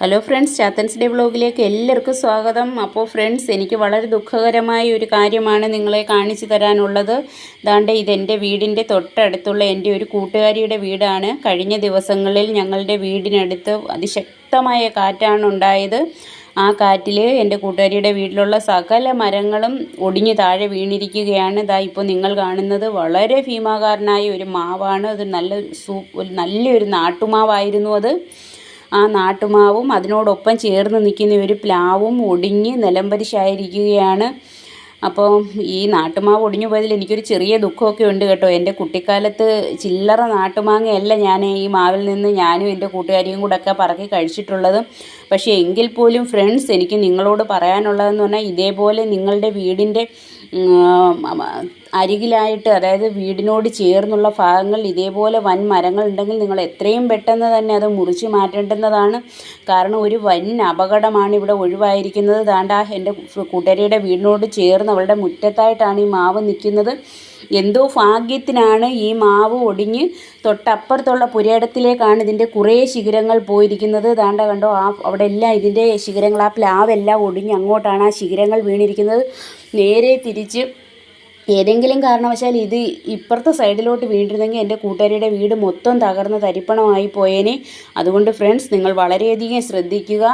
Hello friends ചാത്തൻസ് day വ്ളോഗിലേക്ക് എല്ലാവർക്കും സ്വാഗതം. അപ്പോൾ ഫ്രണ്ട്സ് എനിക്ക് വളരെ ദുഃഖകരമായ ഒരു കാര്യമാണ് നിങ്ങളെ കാണിച്ചു തരാനുള്ളത്. ദാണ്ട് ഇതെന്റെ വീടിന്റെ തൊട്ടടുത്തുള്ള എന്റെ ഒരു കൂട്ടുകാരിയുടെ വീടാണ്. കഴിഞ്ഞ ദിവസങ്ങളിൽ ഞങ്ങളുടെ വീടിനടുത്ത് അതിശക്തമായ കാറ്റാണ് ഉണ്ടായത്. ആ കാറ്റിൽ എന്റെ കൂട്ടുകാരിയുടെ വീട്ടിലുള്ള സകല മരങ്ങളും ഒടിഞ്ഞു താഴെ വീണിരിക്കുകയാണ്. ഇതാ ഇപ്പോൾ നിങ്ങൾ കാണുന്നത് വളരെ ഭീമാകാരനായ ഒരു മാവാണ്. അത് നല്ല സൂ നല്ലൊരു നാട്ടുമാവായിരുന്നു അത്. ആ നാട്ടുമാവും അതിനോടൊപ്പം ചേർന്ന് നിൽക്കുന്ന ഒരു പ്ലാവും ഒടിഞ്ഞ് നിലംപരിശായിരിക്കുകയാണ് അപ്പോൾ ഈ നാട്ടുമാവ് ഒടിഞ്ഞു പോയതിൽ എനിക്കൊരു ചെറിയ ദുഃഖമൊക്കെ ഉണ്ട് കേട്ടോ. എന്റെ കുട്ടിക്കാലത്ത് ചില്ലറ നാട്ടുമാങ്ങയല്ല ഞാൻ ഈ മാവിൽ നിന്ന് ഞാനും എന്റെ കൂട്ടുകാരിയും കൂടെ ഒക്കെ പറക്കി കഴിച്ചിട്ടുള്ളത്. പക്ഷേ എങ്കിൽ പോലും ഫ്രണ്ട്സ് എനിക്ക് നിങ്ങളോട് പറയാനുള്ളതെന്ന് പറഞ്ഞാൽ ഇതേപോലെ നിങ്ങളുടെ വീടിന്റെ അരികിലായിട്ട് അതായത് വീടിനോട് ചേർന്നുള്ള ഭാഗങ്ങളിൽ ഇതേപോലെ വൻ മരങ്ങൾ ഉണ്ടെങ്കിൽ നിങ്ങൾ എത്രയും പെട്ടെന്ന് തന്നെ അത് മുറിച്ച് മാറ്റേണ്ടുന്നതാണ്. കാരണം ഒരു വൻ അപകടമാണ് ഇവിടെ ഒഴിവായിരിക്കുന്നത്. ദാണ്ട എന്റെ കൂട്ടുകാരിയുടെ വീടിനോട് ചേർന്ന് അവളുടെ മുറ്റത്തായിട്ടാണ് ഈ മാവ് നിൽക്കുന്നത്. എന്തോ ഭാഗ്യത്തിനാണ് ഈ മാവ് ഒടിഞ്ഞ് തൊട്ടപ്പുറത്തുള്ള പുരയിടത്തിലേക്കാണ് ഇതിന്റെ കുറേ ശിഖരങ്ങൾ പോയിരിക്കുന്നത്. ദാണ്ട കണ്ടോ ആ അവിടെ എല്ലാം ഇതിന്റെ ശിഖരങ്ങൾ ആ പ്ലാവെല്ലാം ഒടിഞ്ഞ് അങ്ങോട്ടാണ് ആ ശിഖരങ്ങൾ വീണിരിക്കുന്നത്. നേരെ തിരിച്ച് ഏതെങ്കിലും കാരണവശാൽ ഇത് ഇപ്പുറത്തെ സൈഡിലോട്ട് വീണ്ടിരുന്നെങ്കിൽ എന്റെ കൂട്ടുകാരിയുടെ വീട് മൊത്തം തകർന്ന് തരിപ്പണമായി പോയേനെ. അതുകൊണ്ട് ഫ്രണ്ട്സ് നിങ്ങൾ വളരെയധികം ശ്രദ്ധിക്കുക.